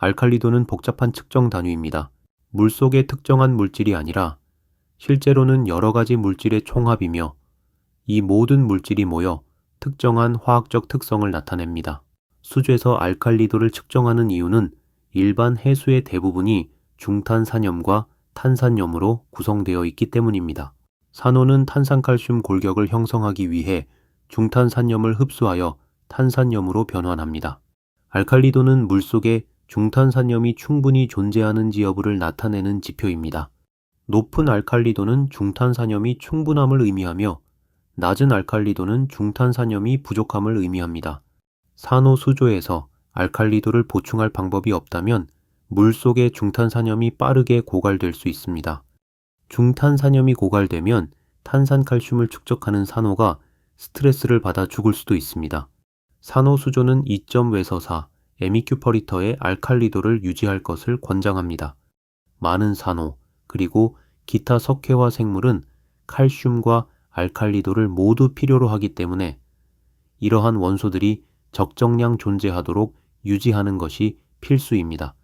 알칼리도는 복잡한 측정 단위입니다. 물속의 특정한 물질이 아니라 실제로는 여러 가지 물질의 총합이며 이 모든 물질이 모여 특정한 화학적 특성을 나타냅니다. 수조에서 알칼리도를 측정하는 이유는 일반 해수의 대부분이 중탄산염과 탄산염으로 구성되어 있기 때문입니다. 산호는 탄산칼슘 골격을 형성하기 위해 중탄산염을 흡수하여 탄산염으로 변환합니다. 알칼리도는 물속에 중탄산염이 충분히 존재하는지 여부를 나타내는 지표입니다. 높은 알칼리도는 중탄산염이 충분함을 의미하며 낮은 알칼리도는 중탄산염이 부족함을 의미합니다. 산호 수조에서 알칼리도를 보충할 방법이 없다면 물 속의 중탄산염이 빠르게 고갈될 수 있습니다. 중탄산염이 고갈되면 탄산칼슘을 축적하는 산호가 스트레스를 받아 죽을 수도 있습니다. 산호 수조는 2점 외서사 에미큐퍼리터의 알칼리도를 유지할 것을 권장합니다. 많은 산호 그리고 기타 석회화 생물은 칼슘과 알칼리도를 모두 필요로 하기 때문에 이러한 원소들이 적정량 존재하도록 유지하는 것이 필수입니다.